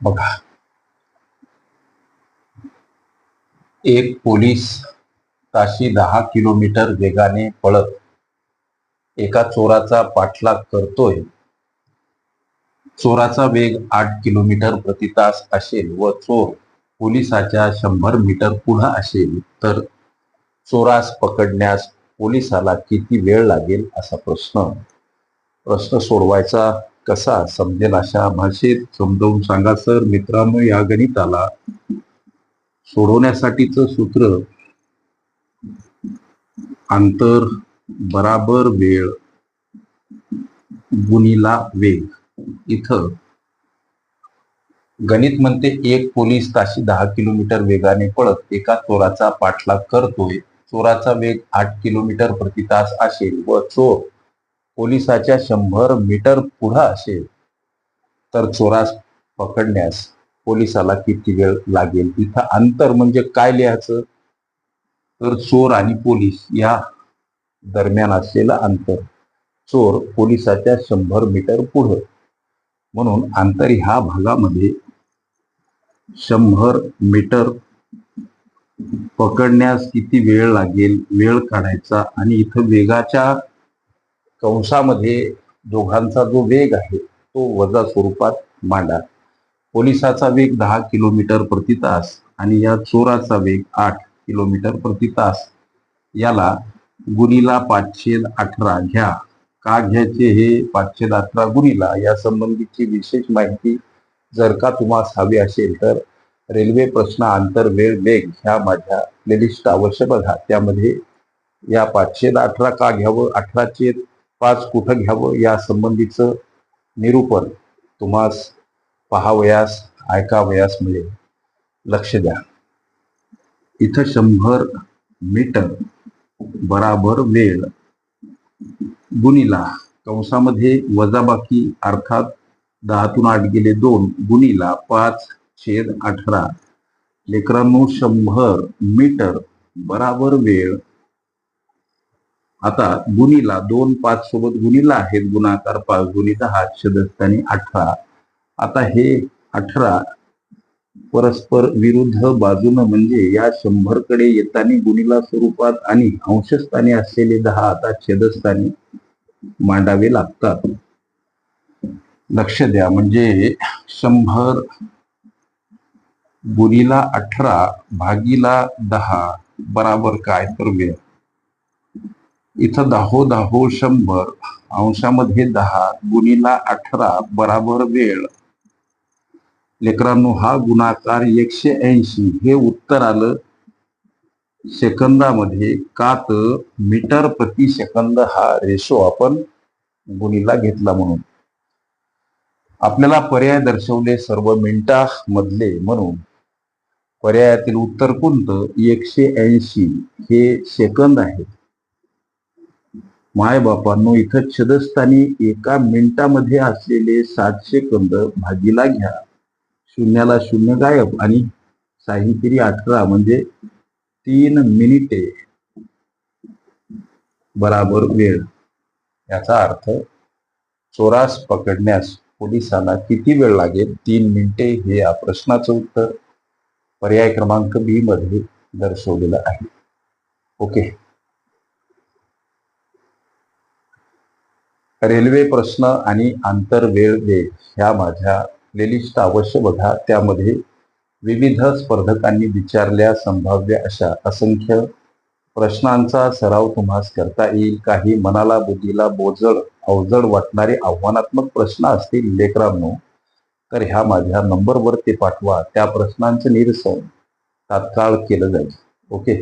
बघा. एक पोलीस ताशी दहा किलोमीटर वेगाने पळत एका चोराचा पाठलाग करतोय. चोराचा वेग आठ किलोमीटर प्रति तास असेल व चोर पोलिसाच्या शंभर मीटर पुढे असेल तर चोरास पकडण्यास पोलिसाला किती वेळ लागेल असा प्रश्न. प्रश्न सोडवायचा कसा समजेल अशा भाषेत समजावून सांगा सर मित्रांनो या गणिताला सोडवण्यासाठीच सूत्र अंतर बराबर वेळ गुणिला वेग. इथं गणित म्हणते एक पोलीस ताशी दहा किलोमीटर वेगाने पळत एका चोराचा पाठलाग करतोय. चोराचा वेग आठ किलोमीटर प्रति तास असेल व चोर पोलिसाच्या शंभर मीटर पुढं असेल तर चोरास पकडण्यास पोलिसाला किती वेळ लागेल? तिथं अंतर म्हणजे काय लिहायचं? तर चोर आणि पोलीस या दरम्यान असलेलं अंतर. चोर पोलिसाच्या शंभर मीटर पुढं. म्हणून अंतर ह्या भागामध्ये शंभर मीटर पकडण्यास किती वेळ लागेल? वेळ काढायचा आणि इथं वेगाच्या कंसामध्ये दोघांचा जो वेग आहे तो वजा स्वरूपात मांडा. पोलिसाचा वेग दहा किलोमीटर प्रति तास आणि या चोराचा वेग आठ किलोमीटर प्रति तास. याला गुणीला पाचशे अठरा घ्या. का घ्यायचे हे पाचशे अठरा गुणीला या संबंधीची विशेष माहिती जर का तुम्हाला हवी असेल तर रेल्वे प्रश्न आंतर वेळ वेग ह्या माझ्या प्लेलिस्ट अवश्य बघा. त्यामध्ये या पाचशे अठरा का घ्यावं? अठराचे पाच कुठं घ्यावं या संबंधीचं निरूपण तुम्हास पहावयास ऐकावयास मिळेल. लक्ष द्या. इथं शंभर मीटर बराबर वेळ. गुणीला कंसामध्ये वजाबाकी अर्थात दहातून आठ गेले दोन गुणीला पाच छेद अठरा. लेकरांनो शंभर मीटर बराबर वेळ आता गुणीला दोन पाच सोबत गुणीला आहेत गुणाकार पाच गुणी दहा छदस्थानी अठरा. आता हे अठरा परस्पर विरुद्ध बाजूनं म्हणजे या शंभरकडे येताना गुणीला स्वरूपात आणि अंशस्थानी असलेले दहा आता छेदस्थानी मांडावे लागतात. लक्ष द्या म्हणजे शंभर गुणीला अठरा भागीला दहा बराबर काय? तर वेळ. इथं दाहो दाहो शंभर. अंशामध्ये दहा गुणीला अठरा बराबर वेळ. लेकरांनो हा गुणाकार एकशे ऐंशी. हे उत्तर आलं सेकंदामध्ये. का तर मीटर प्रति सेकंद हा रेशो आपण गुणीला घेतला म्हणून. आपल्याला पर्याय दर्शवले सर्व मिनिटा मधले म्हणून. पर्यायातील उत्तर कोणतं? एकशे ऐंशी. हे सेकंद आहे माय बापांनो इथं छदस्थानी एका मिनिटामध्ये असलेले सातशे कंद भागीला घ्या. शून्याला शून्य गायब आणि साहित्य अठरा म्हणजे तीन मिनिटे. बराबर वेळ. याचा अर्थ चोरास पकडण्यास पोलिसांना किती वेळ लागेल? तीन मिनिटे हे या प्रश्नाचं उत्तर. पर्याय क्रमांक बी मध्ये दर्शवलेलं आहे. ओके. रेल्वे प्रश्न आणि आंतर वेळ ह्या माझ्या प्लेलिस्ट अवश्य बघा. त्यामध्ये विविध स्पर्धकांनी विचारल्या संभाव्य अशा असंख्य प्रश्नांचा सराव तुम्हास करता येईल. काही मनाला बुद्धीला बोजड अवजड वाटणारे आव्हानात्मक प्रश्न असतील लेकरांनो तर ह्या माझ्या नंबरवर ते पाठवा. त्या प्रश्नांचं निरसन तात्काळ केलं जाईल. ओके?